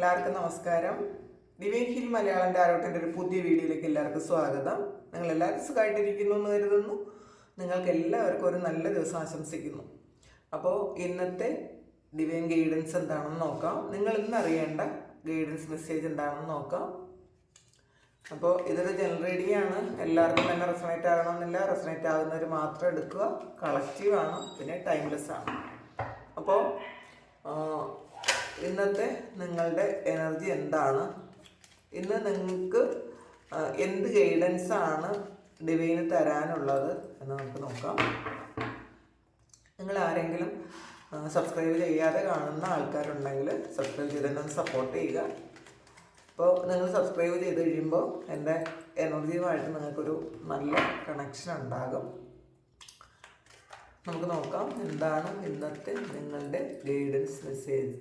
എല്ലാവർക്കും നമസ്കാരം. Divine hill Malayalam ടാരോട്ടിന്റെ ഒരു പുതിയ വീഡിയോയിലേക്ക് എല്ലാവർക്കും സ്വാഗതം. നിങ്ങൾ എല്ലാവരും സുഖമായിട്ടിരിക്കുന്നു എന്ന് കരുതുന്നു. നിങ്ങൾക്ക് എല്ലാവർക്കും ഒരു നല്ല ദിവസം ആശംസിക്കുന്നു. അപ്പോൾ ഇന്നത്തെ ഡിവൈൻ ഗൈഡൻസ് എന്താണെന്ന് നോക്കാം. നിങ്ങൾ ഇന്ന് അറിയേണ്ട ഗൈഡൻസ് മെസ്സേജ് എന്താണെന്ന് നോക്കാം. അപ്പോൾ ഇതൊരു ജനറൽ റീഡിംഗ് ആണ്. എല്ലാവർക്കും തന്നെ റെസണേറ്റ് ആകണമെന്നില്ല. റെസണേറ്റ് ആകുന്നവർ മാത്രം എടുക്കുക. കളക്റ്റീവ് ആണ്. പിന്നെ ടൈംലെസ് ആണ്. അപ്പോൾ ഇന്നത്തെ നിങ്ങളുടെ എനർജി എന്താണ്? ഇന്ന് നിങ്ങൾക്ക് എന്ത് ഗൈഡൻസ് ആണ് ഡിവൈന് തരാനുള്ളത് എന്ന് നമുക്ക് നോക്കാം. നിങ്ങൾ ആരെങ്കിലും സബ്സ്ക്രൈബ് ചെയ്യാതെ കാണുന്ന ആൾക്കാരുണ്ടെങ്കിൽ സബ്സ്ക്രൈബ് ചെയ്തിട്ട് ഒന്ന് സപ്പോർട്ട് ചെയ്യുക. അപ്പോൾ നിങ്ങൾ സബ്സ്ക്രൈബ് ചെയ്ത് കഴിയുമ്പോൾ എന്റെ എനർജിയുമായിട്ട് നിങ്ങൾക്കൊരു നല്ല കണക്ഷൻ ഉണ്ടാകും. നമുക്ക് നോക്കാം എന്താണ് ഇന്നത്തെ നിങ്ങളുടെ ഗൈഡൻസ് മെസ്സേജ്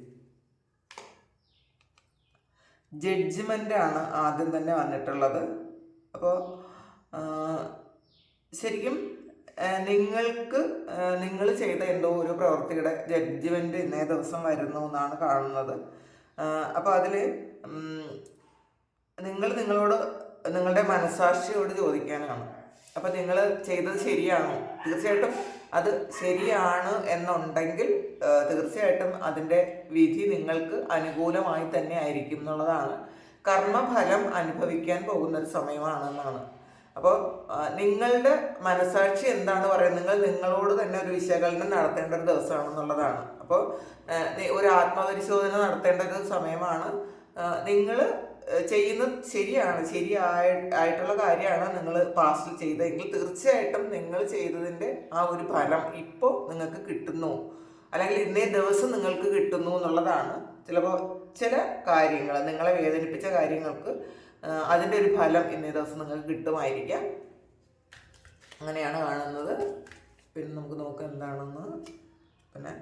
ജഡ്ജ്മെന്റ് ആണ് ആദ്യം തന്നെ വന്നിട്ടുള്ളത്. അപ്പോൾ ശരിക്കും നിങ്ങൾക്ക് നിങ്ങൾ ചെയ്ത എന്തോ ഒരു പ്രവൃത്തിയുടെ ജഡ്ജ്മെന്റ് ഇന്നേ ദിവസം വരുന്നു എന്നാണ് കാണുന്നത്. അപ്പോൾ അതിൽ നിങ്ങൾ നിങ്ങളോട് നിങ്ങളുടെ മനസാക്ഷിയോട് ചോദിക്കാനാണ്. അപ്പോൾ നിങ്ങൾ ചെയ്തത് ശരിയാണോ? തീർച്ചയായിട്ടും അത് ശരിയാണ് എന്നുണ്ടെങ്കിൽ തീർച്ചയായിട്ടും അതിന്റെ വിധി നിങ്ങൾക്ക് അനുകൂലമായി തന്നെ ആയിരിക്കും എന്നുള്ളതാണ്. കർമ്മഫലം അനുഭവിക്കാൻ പോകുന്ന ഒരു സമയമാണെന്നാണ് അപ്പോൾ നിങ്ങളുടെ മനസാക്ഷി എന്താണ് പറയുന്നത്? നിങ്ങൾ നിങ്ങളോട് തന്നെ ഒരു വിശകലനം നടത്തേണ്ട ഒരു ദിവസമാണെന്നുള്ളതാണ്. അപ്പോൾ ഒരു ആത്മപരിശോധന നടത്തേണ്ട ഒരു സമയമാണ്. നിങ്ങൾ ചെയ്യുന്നത് ശരിയാണ് ശരിയായ ആയിട്ടുള്ള കാര്യമാണ് നിങ്ങൾ പാസ്റ്റിൽ ചെയ്തതെങ്കിൽ തീർച്ചയായിട്ടും നിങ്ങൾ ചെയ്തതിന്റെ ആ ഒരു ഫലം ഇപ്പോൾ നിങ്ങൾക്ക് കിട്ടുന്നു. അല്ലെങ്കിൽ ഇന്നേ ദിവസം നിങ്ങൾക്ക് കിട്ടുന്നു എന്നുള്ളതാണ്. ചിലപ്പോൾ ചില കാര്യങ്ങൾ നിങ്ങളെ വേദനിപ്പിച്ച കാര്യങ്ങൾക്ക് അതിന്റെ ഒരു ഫലം ഇന്നേ ദിവസം നിങ്ങൾക്ക് കിട്ടുമായിരിക്കാം. അങ്ങനെയാണ് കാണുന്നത്. പിന്നെ നമുക്ക് നോക്കാം എന്താണെന്ന്. പിന്നെ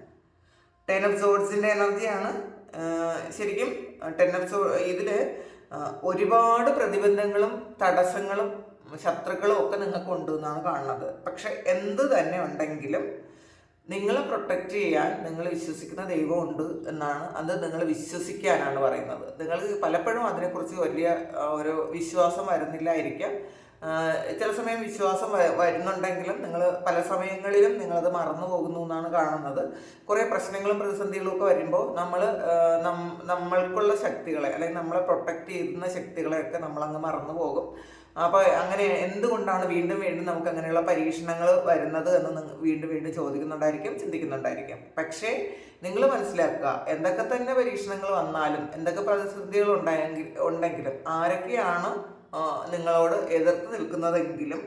ടെൻ ഓഫ് സോഡ്സിന്റെ എനർജിയാണ് ശരിക്കും ടെൻ ഓഫ് സോ ഇതിൽ ഒരുപാട് പ്രതിബന്ധങ്ങളും തടസ്സങ്ങളും ശത്രുക്കളും ഒക്കെ നിങ്ങൾക്ക് ഉണ്ടെന്നാണ് കാണുന്നത്. പക്ഷെ എന്ത് തന്നെ ഉണ്ടെങ്കിലും നിങ്ങളെ പ്രൊട്ടക്റ്റ് ചെയ്യാൻ നിങ്ങൾ വിശ്വസിക്കുന്ന ദൈവമുണ്ട് എന്നാണ് അത് നിങ്ങൾ വിശ്വസിക്കാനാണ് പറയുന്നത്. നിങ്ങൾക്ക് പലപ്പോഴും അതിനെക്കുറിച്ച് വലിയ ഒരു വിശ്വാസം വരുന്നില്ലായിരിക്കാം. ചില സമയം വിശ്വാസം വരുന്നുണ്ടെങ്കിലും നിങ്ങൾ പല സമയങ്ങളിലും നിങ്ങളത് മറന്നു പോകുന്നു എന്നാണ് കാണുന്നത്. കുറേ പ്രശ്നങ്ങളും പ്രതിസന്ധികളും ഒക്കെ വരുമ്പോൾ നമ്മൾ നമ്മൾക്കുള്ള ശക്തികളെ അല്ലെങ്കിൽ നമ്മളെ പ്രൊട്ടക്റ്റ് ചെയ്യുന്ന ശക്തികളെയൊക്കെ നമ്മളങ്ങ് മറന്നു പോകും. അപ്പോൾ അങ്ങനെ എന്തുകൊണ്ടാണ് വീണ്ടും വീണ്ടും നമുക്ക് അങ്ങനെയുള്ള പരീക്ഷണങ്ങൾ വരുന്നത് എന്ന് വീണ്ടും വീണ്ടും ചോദിക്കുന്നുണ്ടായിരിക്കും ചിന്തിക്കുന്നുണ്ടായിരിക്കും. പക്ഷേ നിങ്ങൾ മനസ്സിലാക്കുക എന്തൊക്കെ തന്നെ പരീക്ഷണങ്ങൾ വന്നാലും എന്തൊക്കെ പ്രതിസന്ധികൾ ഉണ്ടായെങ്കിൽ ഉണ്ടെങ്കിലും ആരൊക്കെയാണ് നിങ്ങളോട് എതിർത്ത് നിൽക്കുന്നതെങ്കിലും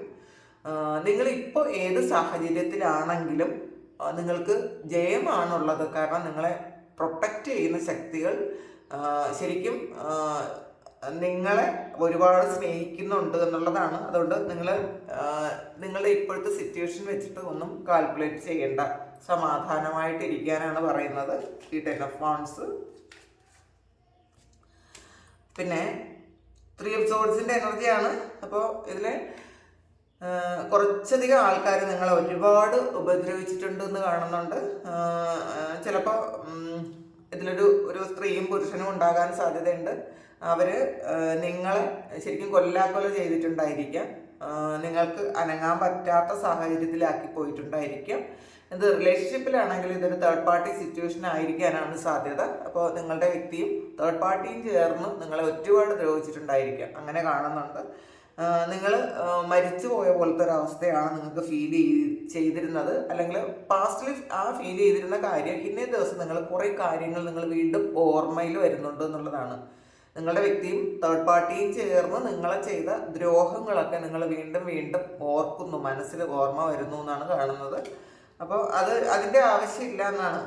നിങ്ങൾ ഇപ്പോൾ ഏത് സാഹചര്യത്തിലാണെങ്കിലും നിങ്ങൾക്ക് ജയമാണുള്ളത്. കാരണം നിങ്ങളെ പ്രൊട്ടക്റ്റ് ചെയ്യുന്ന ശക്തികൾ ശരിക്കും നിങ്ങളെ ഒരുപാട് സ്നേഹിക്കുന്നുണ്ട് എന്നുള്ളതാണ്. അതുകൊണ്ട് നിങ്ങൾ നിങ്ങളുടെ ഇപ്പോഴത്തെ സിറ്റുവേഷൻ വെച്ചിട്ട് ഒന്നും കാൽക്കുലേറ്റ് ചെയ്യേണ്ട. സമാധാനമായിട്ടിരിക്കാനാണ് പറയുന്നത്. ഈ വാൺസ് പിന്നെ ത്രീ ഓഫ് സോഡ്സിന്റെ എനർജിയാണ്. അപ്പോൾ ഇതിൽ കുറച്ചധികം ആൾക്കാർ നിങ്ങളെ ഒരുപാട് ഉപദ്രവിച്ചിട്ടുണ്ട് എന്ന് കാണുന്നുണ്ട് ചിലപ്പോൾ ഇതിലൊരു ഒരു സ്ത്രീയും പുരുഷനും ഉണ്ടാകാൻ സാധ്യതയുണ്ട്. അവർ നിങ്ങളെ ശരിക്കും കൊല്ലാക്കൊല ചെയ്തിട്ടുണ്ടായിരിക്കാം. നിങ്ങൾക്ക് അനങ്ങാൻ പറ്റാത്ത സാഹചര്യത്തിലാക്കി പോയിട്ടുണ്ടായിരിക്കാം. ഇത് റിലേഷൻഷിപ്പിലാണെങ്കിൽ ഇതൊരു തേർഡ് പാർട്ടി സിറ്റുവേഷൻ ആയിരിക്കാനാണ് സാധ്യത. അപ്പോൾ നിങ്ങളുടെ വ്യക്തിയും തേർഡ് പാർട്ടിയും ചേർന്ന് നിങ്ങളെ ഒരുപാട് ദ്രോഹിച്ചിട്ടുണ്ടായിരിക്കാം. അങ്ങനെ കാണുന്നുണ്ട്. നിങ്ങൾ മരിച്ചു പോയ പോലത്തെ ഒരു അവസ്ഥയാണ് നിങ്ങൾക്ക് ഫീൽ ചെയ്തിരുന്നത്. അല്ലെങ്കിൽ പാസ്റ്റിൽ ആ ഫീൽ ചെയ്തിരുന്ന കാര്യം ഇന്നേ ദിവസം നിങ്ങൾ കുറേ കാര്യങ്ങൾ നിങ്ങൾ വീണ്ടും ഓർമ്മയിൽ വരുന്നുണ്ട് എന്നുള്ളതാണ്. നിങ്ങളുടെ വ്യക്തിയും തേർഡ് പാർട്ടിയും ചേർന്ന് നിങ്ങളെ ചെയ്ത ദ്രോഹങ്ങളൊക്കെ നിങ്ങൾ വീണ്ടും വീണ്ടും ഓർക്കുന്നു. മനസ്സിൽ ഓർമ്മ വരുന്നു എന്നാണ് കാണുന്നത്. അപ്പോൾ അത് അതിന്റെ ആവശ്യമില്ല എന്നാണ്.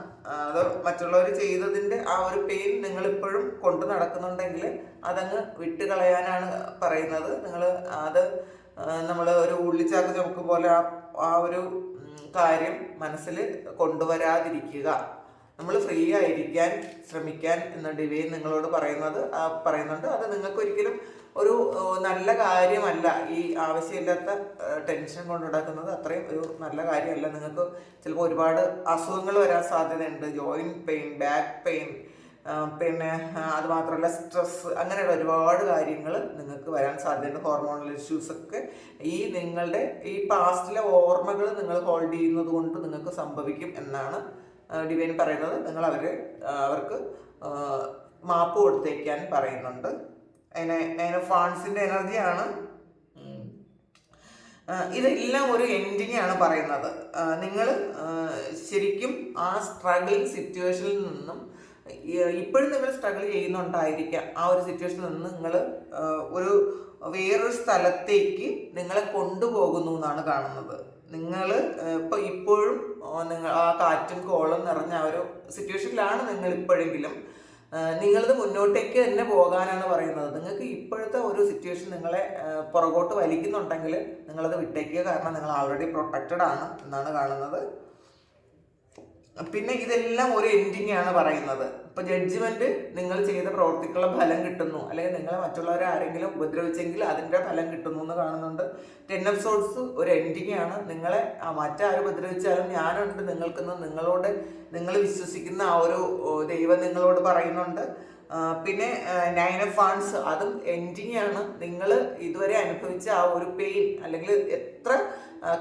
അത് മറ്റുള്ളവർ ചെയ്തതിന്റെ ആ ഒരു പെയിൻ നിങ്ങളിപ്പോഴും കൊണ്ടു നടക്കുന്നുണ്ടെങ്കിൽ അതങ്ങ് വിട്ടുകളയാനാണ് പറയുന്നത്. നിങ്ങൾ അത് നമ്മൾ ഒരു ഉള്ളിച്ചാക്ക് ചുമക്കും പോലെ ആ ആ ഒരു കാര്യം മനസ്സിൽ കൊണ്ടുവരാതിരിക്കുക. നമ്മൾ ഫ്രീ ആയിരിക്കാൻ ശ്രമിക്കാൻ എന്ന ഡിവൈൻ നിങ്ങളോട് പറയുന്നത് പറയുന്നുണ്ട്. അത് നിങ്ങൾക്ക് ഒരിക്കലും ഒരു നല്ല കാര്യമല്ല ഈ ആവശ്യമില്ലാത്ത ടെൻഷൻ കൊണ്ടുണ്ടാക്കുന്നത്. അത്രയും ഒരു നല്ല കാര്യമല്ല. നിങ്ങൾക്ക് ചിലപ്പോൾ ഒരുപാട് അസുഖങ്ങൾ വരാൻ സാധ്യതയുണ്ട്. ജോയിന്റ് പെയിൻ ബാക്ക് പെയിൻ പിന്നെ അതുമാത്രമല്ല അത് മാത്രമല്ല സ്ട്രെസ് അങ്ങനെയുള്ള ഒരുപാട് കാര്യങ്ങൾ നിങ്ങൾക്ക് വരാൻ സാധ്യതയുണ്ട്. ഹോർമോണൽ ഇഷ്യൂസൊക്കെ ഈ നിങ്ങളുടെ ഈ പാസ്റ്റിലെ ഓർമ്മകൾ നിങ്ങൾ ഹോൾഡ് ചെയ്യുന്നത് കൊണ്ട് നിങ്ങൾക്ക് സംഭവിക്കും എന്നാണ് ഡിവൈൻ പറയുന്നത് നിങ്ങൾ അവരെ ആ, അവർക്ക് മാപ്പ് കൊടുത്തേക്കാൻ പറയുന്നുണ്ട്. അതിനെ അതിന് ഫാൻസിന്റെ എനർജിയാണ്. ഇതെല്ലാം ഒരു എൻഡിനെയാണ് പറയുന്നത്. നിങ്ങൾ ശരിക്കും ആ സ്ട്രഗിളിങ് സിറ്റുവേഷനിൽ നിന്നും ഇപ്പോഴും നിങ്ങൾ സ്ട്രഗിൾ ചെയ്യുന്നുണ്ടായിരിക്കാം. ആ ഒരു സിറ്റുവേഷനിൽ നിന്ന് നിങ്ങൾ ഒരു വേറൊരു സ്ഥലത്തേക്ക് നിങ്ങളെ കൊണ്ടുപോകുന്നു എന്നാണ് കാണുന്നത്. നിങ്ങൾ ഇപ്പോൾ ഇപ്പോഴും നിങ്ങൾ ആ കാറ്റും കോളും നിറഞ്ഞ ആ ഒരു സിറ്റുവേഷനിലാണ് നിങ്ങൾ ഇപ്പോഴെങ്കിലും നിങ്ങളത് മുന്നോട്ടേക്ക് തന്നെ പോകാനാണ് പറയുന്നത്. നിങ്ങൾക്ക് ഇപ്പോഴത്തെ ഒരു സിറ്റുവേഷൻ നിങ്ങളെ പുറകോട്ട് വലിക്കുന്നുണ്ടെങ്കിൽ നിങ്ങളത് വിട്ടേക്കുക കാരണം നിങ്ങൾ ആൾറെഡി പ്രൊട്ടക്റ്റഡ് ആണ് എന്നാണ് കാണുന്നത്. പിന്നെ ഇതെല്ലാം ഒരു എൻഡിങ് ആണ് പറയുന്നത്. ഇപ്പൊ ജഡ്ജ്മെന്റ് നിങ്ങൾ ചെയ്ത പ്രവർത്തിക്കുള്ള ഫലം കിട്ടുന്നു. അല്ലെങ്കിൽ നിങ്ങളെ മറ്റുള്ളവരെ ആരെങ്കിലും ഉപദ്രവിച്ചെങ്കിൽ അതിന്റെ ഫലം കിട്ടുന്നു എന്ന് കാണുന്നുണ്ട്. ടെൻ ഓഫ് സോൾസ് ഒരു എൻഡിങ് ആണ്. നിങ്ങളെ മറ്റാരും ഉപദ്രവിച്ചാലും ഞാനുണ്ട് നിങ്ങൾക്കെന്ന് നിങ്ങളോട് നിങ്ങൾ വിശ്വസിക്കുന്ന ആ ഒരു ദൈവം നിങ്ങളോട് പറയുന്നുണ്ട്. പിന്നെ നയൻ ഓഫ് ഫാൻസ് അതും എൻഡിങ് ആണ്. നിങ്ങൾ ഇതുവരെ അനുഭവിച്ച ആ ഒരു പെയിൻ അല്ലെങ്കിൽ എത്ര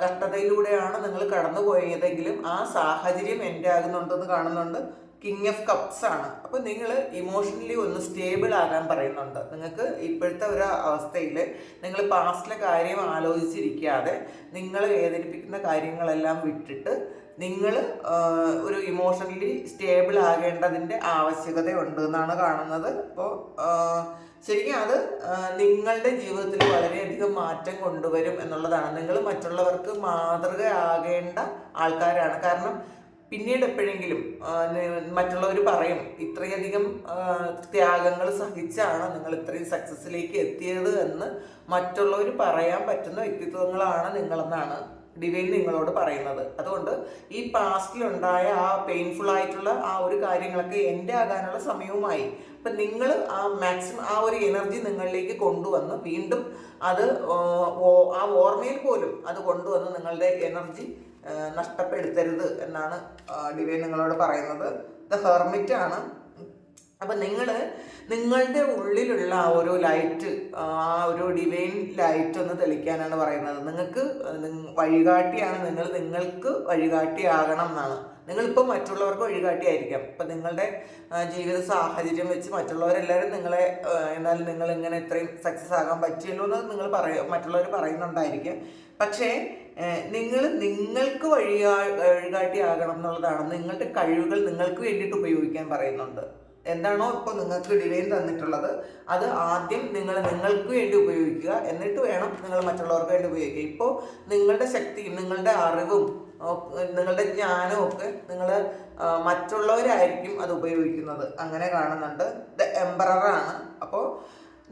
കഷ്ടതയിലൂടെയാണ് നിങ്ങൾ കടന്നു പോയതെങ്കിലും ആ സാഹചര്യം എന്റെ ആകുന്നുണ്ടെന്ന് കാണുന്നുണ്ട്. കിങ് ഓഫ് കപ്സ് ആണ്. അപ്പോൾ നിങ്ങൾ ഇമോഷണലി ഒന്ന് സ്റ്റേബിൾ ആകാൻ പറയുന്നുണ്ട്. നിങ്ങൾക്ക് ഇപ്പോഴത്തെ ഒരു അവസ്ഥയിൽ നിങ്ങൾ പാസ്റ്റിലെ കാര്യം ആലോചിച്ചിരിക്കാതെ നിങ്ങൾ വേദനിപ്പിക്കുന്ന കാര്യങ്ങളെല്ലാം വിട്ടിട്ട് നിങ്ങൾ ഒരു ഇമോഷണലി സ്റ്റേബിൾ ആകേണ്ടതിന്റെ ആവശ്യകത ഉണ്ട് എന്നാണ് കാണുന്നത് അപ്പോൾ ശരിക്കും അത് നിങ്ങളുടെ ജീവിതത്തിൽ വളരെയധികം മാറ്റം കൊണ്ടുവരും എന്നുള്ളതാണ്. നിങ്ങൾ മറ്റുള്ളവർക്ക് മാതൃകയാകേണ്ട ആൾക്കാരാണ്. കാരണം പിന്നീട് എപ്പോഴെങ്കിലും മറ്റുള്ളവർ പറയും ഇത്രയധികം ത്യാഗങ്ങൾ സഹിച്ചാണ് നിങ്ങൾ ഇത്രയും സക്സസ്സിലേക്ക് എത്തിയത് എന്ന് മറ്റുള്ളവർ പറയാൻ പറ്റുന്ന വ്യക്തിത്വങ്ങളാണ് നിങ്ങളെന്നാണ് ഡിവൈൻ നിങ്ങളോട് പറയുന്നത്. അതുകൊണ്ട് ഈ പാസ്റ്റിലുണ്ടായ ആ പെയിൻഫുൾ ആയിട്ടുള്ള ആ ഒരു കാര്യങ്ങളൊക്കെ എന്റെ ആകാനുള്ള സമയവുമായി. അപ്പം നിങ്ങൾ ആ മാക്സിമം ആ ഒരു എനർജി നിങ്ങളിലേക്ക് കൊണ്ടുവന്ന് വീണ്ടും അത് ആ, ഓർമ്മയിൽ പോലും അത് കൊണ്ടുവന്ന് നിങ്ങളുടെ എനർജി നഷ്ടപ്പെടുത്തരുത് എന്നാണ് ഡിവൈൻ നിങ്ങളോട് പറയുന്നത്. ദ ഹെർമിറ്റ് ആണ്. അപ്പം നിങ്ങൾ നിങ്ങളുടെ ഉള്ളിലുള്ള ആ ഒരു ലൈറ്റ് ആ ഒരു ഡിവൈൻ ലൈറ്റ് ഒന്ന് തെളിക്കാനാണ് പറയുന്നത്. നിങ്ങൾക്ക് നിങ്ങ- വഴികാട്ടിയാണ് നിങ്ങൾ നിങ്ങൾക്ക് വഴികാട്ടിയാകണം എന്നാണ്. നിങ്ങളിപ്പോൾ മറ്റുള്ളവർക്ക് വഴികാട്ടിയായിരിക്കാം. ഇപ്പം നിങ്ങളുടെ ജീവിത സാഹചര്യം വെച്ച് മറ്റുള്ളവരെല്ലാവരും നിങ്ങളെ എന്നാൽ നിങ്ങൾ ഇങ്ങനെ ഇത്രയും സക്സസ് ആകാൻ പറ്റിയല്ലോ എന്ന് നിങ്ങൾ പറയ മറ്റുള്ളവർ പറയുന്നുണ്ടായിരിക്കാം. പക്ഷേ നിങ്ങൾ നിങ്ങൾക്ക് വഴിയാ വഴികാട്ടിയാകണം എന്നുള്ളതാണ്. നിങ്ങളുടെ കഴിവുകൾ നിങ്ങൾക്ക് വേണ്ടിയിട്ട് ഉപയോഗിക്കാൻ പറയുന്നുണ്ട്. എന്താണോ ഇപ്പോൾ നിങ്ങൾക്ക് ഡിവൈൻ തന്നിട്ടുള്ളത് അത് ആദ്യം നിങ്ങൾ നിങ്ങൾക്ക് വേണ്ടി ഉപയോഗിക്കുക. എന്നിട്ട് വേണം നിങ്ങൾ മറ്റുള്ളവർക്ക് വേണ്ടി ഉപയോഗിക്കുക. ഇപ്പോൾ നിങ്ങളുടെ ശക്തിയും നിങ്ങളുടെ അറിവും നിങ്ങളുടെ ജ്ഞാനവും ഒക്കെ നിങ്ങൾ മറ്റുള്ളവരായിരിക്കും അത് ഉപയോഗിക്കുന്നത്. അങ്ങനെ കാണുന്നുണ്ട്. ദ ആണ്. അപ്പോൾ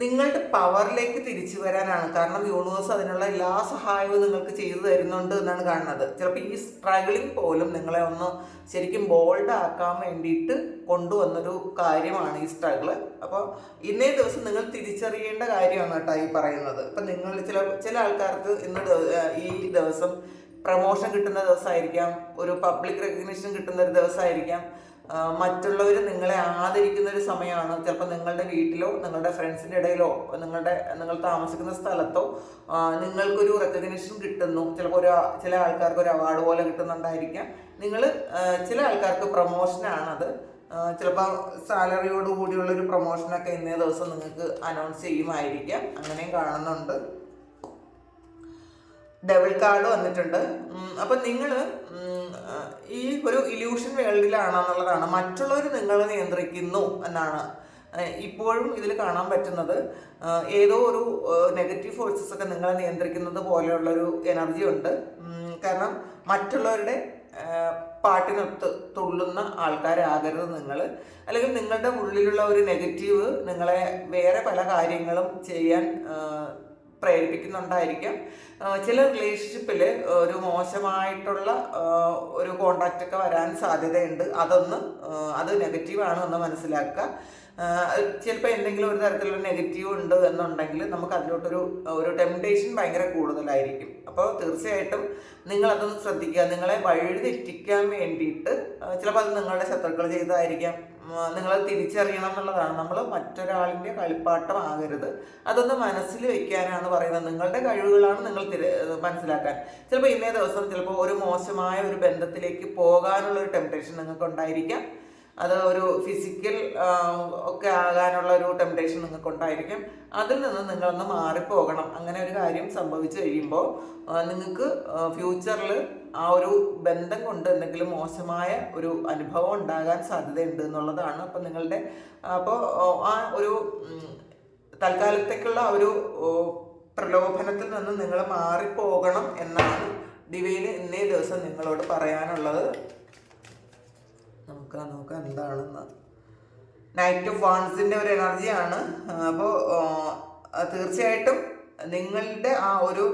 നിങ്ങളുടെ പവറിലേക്ക് തിരിച്ചു വരാനാണ്. കാരണം യൂണിവേഴ്സ് അതിനുള്ള എല്ലാ സഹായവും നിങ്ങൾക്ക് ചെയ്തു തരുന്നുണ്ട് എന്നാണ് കാണുന്നത്. ചിലപ്പോൾ ഈ സ്ട്രഗിളിങ് പോലും നിങ്ങളെ ഒന്ന് ശരിക്കും ബോൾഡ് ആക്കാൻ വേണ്ടിയിട്ട് കൊണ്ടുവന്നൊരു കാര്യമാണ് ഈ സ്ട്രഗിൾ അപ്പോൾ ഇന്നേ ദിവസം നിങ്ങൾ തിരിച്ചറിയേണ്ട കാര്യമാണ് കേട്ടോ ഈ പറയുന്നത്. ഇപ്പം നിങ്ങൾ ചില ചില ആൾക്കാർക്ക് ഇന്ന് ഈ ദിവസം പ്രമോഷൻ കിട്ടുന്ന ദിവസമായിരിക്കാം. ഒരു പബ്ലിക് റെക്കഗ്നിഷൻ കിട്ടുന്ന ഒരു ദിവസമായിരിക്കാം. മറ്റുള്ളവർ നിങ്ങളെ ആദരിക്കുന്ന ഒരു സമയമാണ്. ചിലപ്പോൾ നിങ്ങളുടെ വീട്ടിലോ നിങ്ങളുടെ ഫ്രണ്ട്സിന്റെ ഇടയിലോ നിങ്ങളുടെ നിങ്ങൾ താമസിക്കുന്ന സ്ഥലത്തോ നിങ്ങൾക്കൊരു റെക്കഗ്നേഷൻ കിട്ടുന്നു. ചിലപ്പോൾ ഒരു ചില ആൾക്കാർക്ക് ഒരു അവാർഡ് പോലെ കിട്ടുന്നുണ്ടായിരിക്കാം. നിങ്ങൾ ചില ആൾക്കാർക്ക് പ്രൊമോഷനാണത് ചിലപ്പോൾ സാലറിയോട് കൂടിയുള്ള ഒരു പ്രൊമോഷനൊക്കെ ഇന്നേ ദിവസം നിങ്ങൾക്ക് അനൗൺസ് ചെയ്യുമായിരിക്കാം. അങ്ങനെയും കാണുന്നുണ്ട്. ഡബിൾ കാർഡ് വന്നിട്ടുണ്ട്. അപ്പൊ നിങ്ങൾ ഈ ഒരു ഇല്യൂഷൻ വേൾഡിലാണെന്നുള്ളതാണ്. മറ്റുള്ളവർ നിങ്ങളെ നിയന്ത്രിക്കുന്നു എന്നാണ്. ഇപ്പോഴും ഇതിൽ കാണാൻ പറ്റുന്നത്. ഏതോ ഒരു നെഗറ്റീവ് ഫോഴ്സസ് ഒക്കെ നിങ്ങളെ നിയന്ത്രിക്കുന്നത് പോലെയുള്ളൊരു എനർജി ഉണ്ട്. കാരണം മറ്റുള്ളവരുടെ പാട്ടിനൊത്ത് തുള്ളുന്ന ആൾക്കാരാകരുത് നിങ്ങൾ അല്ലെങ്കിൽ നിങ്ങളുടെ ഉള്ളിലുള്ള ഒരു നെഗറ്റീവ് നിങ്ങളെ വേറെ പല കാര്യങ്ങളും ചെയ്യാൻ പ്രേരിപ്പിക്കുന്നുണ്ടായിരിക്കാം. ചില റിലേഷൻഷിപ്പിൽ ഒരു മോശമായിട്ടുള്ള ഒരു കോണ്ടാക്റ്റ് ഒക്കെ വരാൻ സാധ്യതയുണ്ട്. അതൊന്ന് അത് നെഗറ്റീവാണ് എന്ന് മനസ്സിലാക്കുക. ചിലപ്പോൾ എന്തെങ്കിലും ഒരു തരത്തിലുള്ള നെഗറ്റീവ് ഉണ്ട് എന്നുണ്ടെങ്കിൽ നമുക്ക് അതിലോട്ടൊരു ഒരു ടെംപ്ടേഷൻ ഭയങ്കര കൂടുതലായിരിക്കും. അപ്പോൾ തീർച്ചയായിട്ടും നിങ്ങളതൊന്ന് ശ്രദ്ധിക്കുക. നിങ്ങളെ വഴി തെറ്റിക്കാൻ വേണ്ടിയിട്ട് ചിലപ്പോൾ അത് നിങ്ങളുടെ ശത്രുക്കൾ ചെയ്തതായിരിക്കാം. നിങ്ങൾ തിരിച്ചറിയണം എന്നുള്ളതാണ്. നമ്മൾ മറ്റൊരാളിന്റെ കളിപ്പാട്ടമാകരുത്. അതൊന്ന് മനസ്സിൽ വെക്കാനാണ് പറയുന്നത്. നിങ്ങളുടെ കഴിവുകളാണ് നിങ്ങൾ മനസ്സിലാക്കാൻ. ചിലപ്പോൾ ഇന്നേ ദിവസം ചിലപ്പോൾ ഒരു മോശമായ ഒരു ബന്ധത്തിലേക്ക് പോകാനുള്ള ഒരു ടെംപ്ടേഷൻ നിങ്ങൾക്ക് ഉണ്ടായിരിക്കാം അത് ഒരു ഫിസിക്കൽ ഒക്കെ ആകാനുള്ള ഒരു ടെംപ്ടേഷൻ നിങ്ങൾക്ക് ഉണ്ടായിരിക്കും അതിൽ നിന്ന് നിങ്ങളൊന്ന് മാറിപ്പോകണം. അങ്ങനെ ഒരു കാര്യം സംഭവിച്ചു കഴിയുമ്പോൾ നിങ്ങൾക്ക് ഫ്യൂച്ചറിൽ ആ ഒരു ബന്ധം കൊണ്ട് എന്തെങ്കിലും മോശമായ ഒരു അനുഭവം ഉണ്ടാകാൻ സാധ്യതയുണ്ട് എന്നുള്ളതാണ് അപ്പം നിങ്ങളുടെ അപ്പോൾ ആ ഒരു തൽക്കാലത്തേക്കുള്ള ഒരു പ്രലോഭനത്തിൽ നിന്ന് നിങ്ങൾ മാറിപ്പോകണം എന്നാണ് ഡിവൈന് ഇന്നേ ദിവസം നിങ്ങളോട് പറയാനുള്ളത്. നോക്കാം നോക്കാം എന്താണെന്ന് നൈറ്റ് ഓഫ് വാൺസിന്റെ ഒരു എനർജിയാണ് അപ്പോൾ തീർച്ചയായിട്ടും നിങ്ങളുടെ ആ ഒരു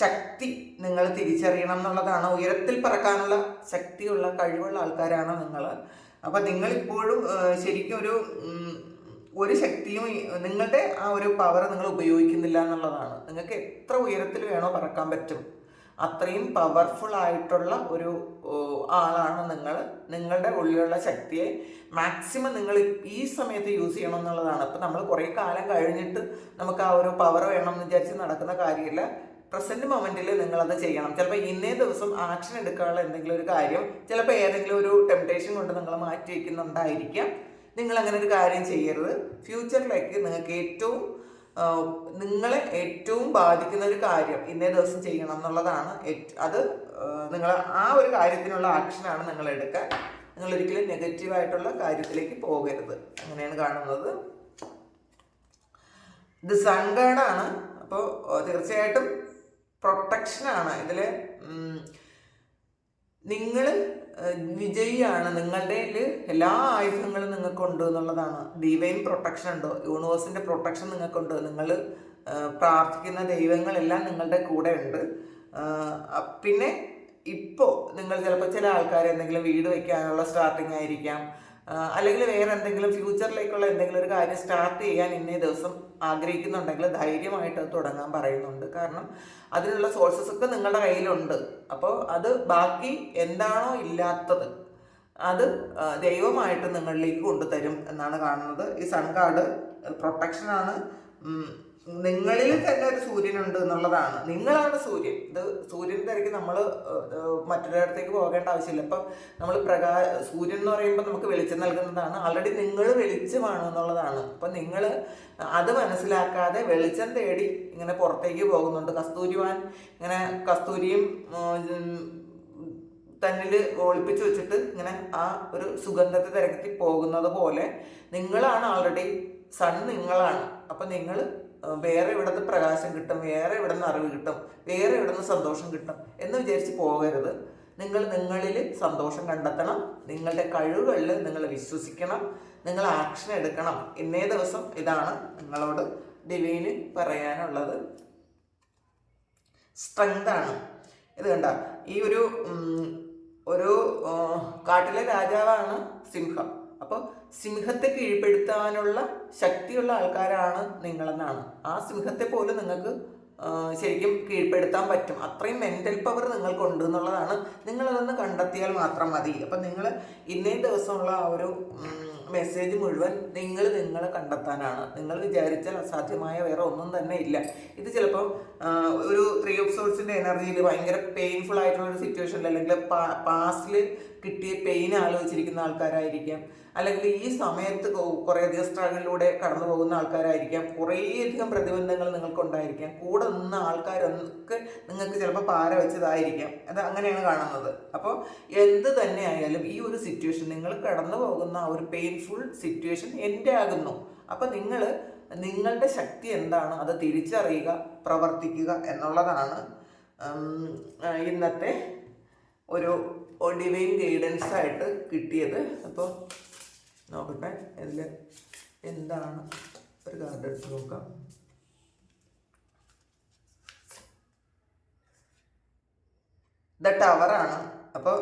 ശക്തി നിങ്ങൾ തിരിച്ചറിയണം എന്നുള്ളതാണ്. ഉയരത്തിൽ പറക്കാനുള്ള ശക്തിയുള്ള കഴിവുള്ള ആൾക്കാരാണ് നിങ്ങൾ അപ്പോൾ നിങ്ങളിപ്പോഴും ശരിക്കും ഒരു ഒരു ശക്തിയും നിങ്ങളുടെ ആ ഒരു പവർ നിങ്ങൾ ഉപയോഗിക്കുന്നില്ല എന്നുള്ളതാണ്. നിങ്ങൾക്ക് എത്ര ഉയരത്തിൽ വേണോ പറക്കാൻ പറ്റും. അത്രയും പവർഫുൾ ആയിട്ടുള്ള ഒരു ആളാണ് നിങ്ങൾ. നിങ്ങളുടെ ഉള്ളിലുള്ള ശക്തിയെ മാക്സിമം നിങ്ങൾ ഈ സമയത്ത് യൂസ് ചെയ്യണം എന്നുള്ളതാണ്. അപ്പം നമ്മൾ കുറേ കാലം കഴിഞ്ഞിട്ട് നമുക്ക് ആ ഒരു പവർ വേണം എന്ന് വിചാരിച്ച് നടക്കുന്ന കാര്യമില്ല. പ്രസന്റ് മൊമെന്റിൽ നിങ്ങൾ അത് ചെയ്യണം. ചിലപ്പോൾ ഇന്നേ ദിവസം ആക്ഷൻ എടുക്കാനുള്ള എന്തെങ്കിലും ഒരു കാര്യം ചിലപ്പോൾ ഏതെങ്കിലും ഒരു ടെംപ്ടേഷൻ കൊണ്ട് നിങ്ങൾ മാറ്റി വയ്ക്കുന്നുണ്ടായിരിക്കാം നിങ്ങൾ അങ്ങനെ ഒരു കാര്യം ചെയ്യരുത്. ഫ്യൂച്ചറിലേക്ക് നിങ്ങൾക്ക് ഏറ്റവും നിങ്ങളെ ഏറ്റവും ബാധിക്കുന്ന ഒരു കാര്യം ഇന്നേ ദിവസം ചെയ്യണം എന്നുള്ളതാണ് അത് നിങ്ങൾ ആ ഒരു കാര്യത്തിനുള്ള ആക്ഷനാണ് നിങ്ങൾ എടുക്കുക. നിങ്ങൾ ഒരിക്കലും നെഗറ്റീവായിട്ടുള്ള കാര്യത്തിലേക്ക് പോകരുത്. അങ്ങനെയാണ് കാണുന്നത്. ഇത് സങ്കടാണ് അപ്പോൾ തീർച്ചയായിട്ടും പ്രൊട്ടക്ഷനാണ് ഇതിൽ നിങ്ങൾ വിജയിയാണ്. നിങ്ങളുടെ എല്ലാ ആയുധങ്ങളും നിങ്ങൾക്കുണ്ട് എന്നുള്ളതാണ്. ഡിവൈൻ പ്രൊട്ടക്ഷൻ ഉണ്ടോ? യൂണിവേഴ്സിന്റെ പ്രൊട്ടക്ഷൻ നിങ്ങൾക്കുണ്ട്. നിങ്ങൾ പ്രാർത്ഥിക്കുന്ന ദൈവങ്ങളെല്ലാം നിങ്ങളുടെ കൂടെ ഉണ്ട്. പിന്നെ ഇപ്പോൾ നിങ്ങൾ ചിലപ്പോൾ ചില ആൾക്കാർ എന്തെങ്കിലും വീട് വയ്ക്കാനുള്ള സ്റ്റാർട്ടിംഗ് ആയിരിക്കാം. അല്ലെങ്കിൽ വേറെ എന്തെങ്കിലും ഫ്യൂച്ചറിലേക്കുള്ള എന്തെങ്കിലും ഒരു കാര്യം സ്റ്റാർട്ട് ചെയ്യാൻ ഇന്നേ ദിവസം ആഗ്രഹിക്കുന്നുണ്ടെങ്കിൽ ധൈര്യമായിട്ട് അത് തുടങ്ങാൻ പറയുന്നുണ്ട്. കാരണം അതിനുള്ള സോഴ്സസ് ഒക്കെ നിങ്ങളുടെ കയ്യിലുണ്ട്. അപ്പോൾ അത് ബാക്കി എന്താണോ ഇല്ലാത്തത് അത് ദൈവമായിട്ട് നിങ്ങളിലേക്ക് കൊണ്ടുതരും എന്നാണ് കാണുന്നത്. ഈ സൺ കാർഡ് പ്രൊട്ടക്ഷനാണ് നിങ്ങളിൽ തന്നെ ഒരു സൂര്യനുണ്ട് എന്നുള്ളതാണ്. നിങ്ങളാണ് സൂര്യൻ. ഇത് സൂര്യൻ ഇടയ്ക്ക് നമ്മൾ മറ്റൊരിടത്തേക്ക് പോകേണ്ട ആവശ്യമില്ല. ഇപ്പം നമ്മൾ പ്രകാ സൂര്യൻ എന്ന് പറയുമ്പോൾ നമുക്ക് വെളിച്ചം നൽകുന്നതാണ്. ആൾറെഡി നിങ്ങൾ വെളിച്ചമാണ് എന്നുള്ളതാണ്. അപ്പം നിങ്ങൾ അത് മനസ്സിലാക്കാതെ വെളിച്ചം തേടി ഇങ്ങനെ പുറത്തേക്ക് പോകുന്നുണ്ട്. കസ്തൂരിവാൻ ഇങ്ങനെ കസ്തൂരിയും തന്നിൽ ഒളിപ്പിച്ച് വെച്ചിട്ട് ഇങ്ങനെ ആ ഒരു സുഗന്ധത്തെ തിരക്കി പോകുന്നത് പോലെ നിങ്ങളാണ് ആൾറെഡി സൺ നിങ്ങളാണ്. അപ്പം നിങ്ങൾ വേറെ ഇവിടുന്ന് പ്രകാശം കിട്ടും വേറെ ഇവിടുന്ന് അറിവ് കിട്ടും വേറെ ഇവിടുന്ന് സന്തോഷം കിട്ടും എന്ന് വിചാരിച്ച് പോകരുത്. നിങ്ങൾ നിങ്ങളിൽ സന്തോഷം കണ്ടെത്തണം നിങ്ങളുടെ കഴിവുകളിൽ നിങ്ങൾ വിശ്വസിക്കണം നിങ്ങൾ ആക്ഷൻ എടുക്കണം. ഇന്നേ ദിവസം ഇതാണ് നിങ്ങളോട് ഡിവൈന് പറയാനുള്ളത്. സ്ട്രെങ്ത് ആണ്. ഇത് കണ്ട ഈ ഒരു ഒരു കാട്ടിലെ രാജാവാണ് സിംഹം. അപ്പോൾ സിംഹത്തെ കീഴ്പ്പെടുത്താനുള്ള ശക്തിയുള്ള ആൾക്കാരാണ് നിങ്ങളെന്നാണ്. ആ സിംഹത്തെ പോലും നിങ്ങൾക്ക് ശരിക്കും കീഴ്പ്പെടുത്താൻ പറ്റും. അത്രയും മെന്റൽ പവർ നിങ്ങൾക്കുണ്ട് എന്നുള്ളതാണ് നിങ്ങളതൊന്ന് കണ്ടെത്തിയാൽ മാത്രം മതി. അപ്പം നിങ്ങൾ ഇന്നേ ദിവസമുള്ള ആ ഒരു മെസ്സേജ് മുഴുവൻ നിങ്ങൾ നിങ്ങളെ കണ്ടെത്താനാണ്. നിങ്ങൾ വിചാരിച്ചാൽ അസാധ്യമായ വേറെ ഒന്നും തന്നെ ഇല്ല. ഇത് ചിലപ്പം ഒരു ത്രീ ഓഫ് സോഴ്സിന്റെ എനർജിയിൽ ഭയങ്കര പെയിൻഫുൾ ആയിട്ടുള്ള ഒരു സിറ്റുവേഷനിൽ അല്ലെങ്കിൽ പാസ്റ്റിൽ കിട്ടിയ പെയിൻ ആലോചിച്ചിരിക്കുന്ന ആൾക്കാരായിരിക്കാം. അല്ലെങ്കിൽ ഈ സമയത്ത് കുറേയധികം സ്ട്രഗിളിലൂടെ കടന്നു പോകുന്ന ആൾക്കാരായിരിക്കാം. കുറേയധികം പ്രതിബന്ധങ്ങൾ നിങ്ങൾക്കുണ്ടായിരിക്കാം. കൂടെ നിന്ന ആൾക്കാരൊക്കെ നിങ്ങൾക്ക് ചിലപ്പോൾ പാര വെച്ചതായിരിക്കാം. അത് അങ്ങനെയാണ് കാണുന്നത്. അപ്പോൾ എന്ത് തന്നെ ആയാലും ഈ ഒരു സിറ്റുവേഷൻ നിങ്ങൾ കടന്നു പോകുന്ന ആ ഒരു പെയിൻഫുൾ സിറ്റുവേഷൻ എന്റെ ആകുന്നു അപ്പോൾ നിങ്ങൾ നിങ്ങളുടെ ശക്തി എന്താണ്? അത് തിരിച്ചറിയുക പ്രവർത്തിക്കുക എന്നുള്ളതാണ് ഇന്നത്തെ ഒരു ഡിവൈൻ ഗൈഡൻസ് ആയിട്ട് കിട്ടിയത്. അപ്പോൾ നോക്കട്ടെ ഇതിൽ എന്താണ്? ഒരു കാർഡ് എടുത്ത് നോക്കാം. ദ ടവറാണ് അപ്പോൾ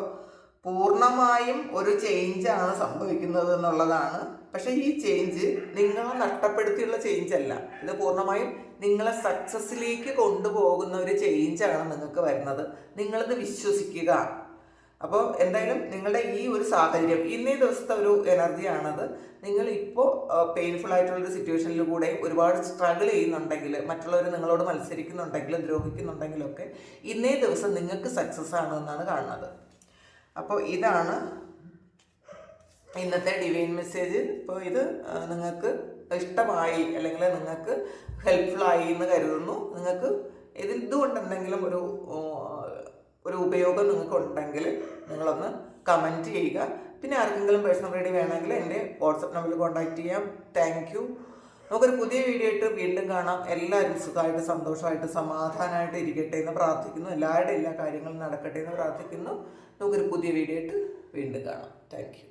പൂർണമായും ഒരു ചേഞ്ച് ആണ് സംഭവിക്കുന്നത് എന്നുള്ളതാണ്. പക്ഷേ ഈ ചേഞ്ച് നിങ്ങളെ നഷ്ടപ്പെടുത്തിയുള്ള ചേഞ്ച് അല്ല. ഇത് പൂർണമായും നിങ്ങളെ സക്സസ്സിലേക്ക് കൊണ്ടുപോകുന്ന ഒരു ചേഞ്ചാണ് നിങ്ങൾക്ക് വരുന്നത്. നിങ്ങളത് വിശ്വസിക്കുക. അപ്പോൾ എന്തായാലും നിങ്ങളുടെ ഈ ഒരു സാഹചര്യം ഇന്നേ ദിവസത്തെ ഒരു എനർജിയാണത് നിങ്ങൾ ഇപ്പോൾ പെയിൻഫുൾ ആയിട്ടുള്ള ഒരു സിറ്റുവേഷനിൽ കൂടെ ഒരുപാട് സ്ട്രഗിൾ ചെയ്യുന്നുണ്ടെങ്കിൽ മറ്റുള്ളവർ നിങ്ങളോട് മത്സരിക്കുന്നുണ്ടെങ്കിൽ ദ്രോഹിക്കുന്നുണ്ടെങ്കിലൊക്കെ ഇന്നേ ദിവസം നിങ്ങൾക്ക് സക്സസ് ആണ് എന്നാണ് കാണുന്നത്. അപ്പോൾ ഇതാണ് ഇന്നത്തെ ഡിവൈൻ മെസ്സേജ് ഇപ്പോൾ ഇത് നിങ്ങൾക്ക് ഇഷ്ടമായി അല്ലെങ്കിൽ നിങ്ങൾക്ക് ഹെൽപ്ഫുൾ ആയി എന്ന് കരുതുന്നു. നിങ്ങൾക്ക് ഇതിൽ ഇതുകൊണ്ട് എന്തെങ്കിലും ഒരു ഒരു ഉപയോഗം നിങ്ങൾക്ക് ഉണ്ടെങ്കിൽ നിങ്ങളൊന്ന് കമന്റ് ചെയ്യുക. പിന്നെ ആർക്കെങ്കിലും പേഴ്സണൽ റെഡി വേണമെങ്കിൽ എന്റെ വാട്സപ്പ് നമ്പറിൽ കോൺടാക്ട് ചെയ്യാം. താങ്ക് യു നമുക്കൊരു പുതിയ വീഡിയോ ആയിട്ട് വീണ്ടും കാണാം. എല്ലാവരും സുഖമായിട്ട് സന്തോഷമായിട്ട് സമാധാനമായിട്ട് ഇരിക്കട്ടെ എന്ന് പ്രാർത്ഥിക്കുന്നു. എല്ലാവരുടെയും എല്ലാ കാര്യങ്ങളും നടക്കട്ടെ എന്ന് പ്രാർത്ഥിക്കുന്നു. നമുക്കൊരു പുതിയ വീഡിയോ ആയിട്ട് വീണ്ടും കാണാം. താങ്ക്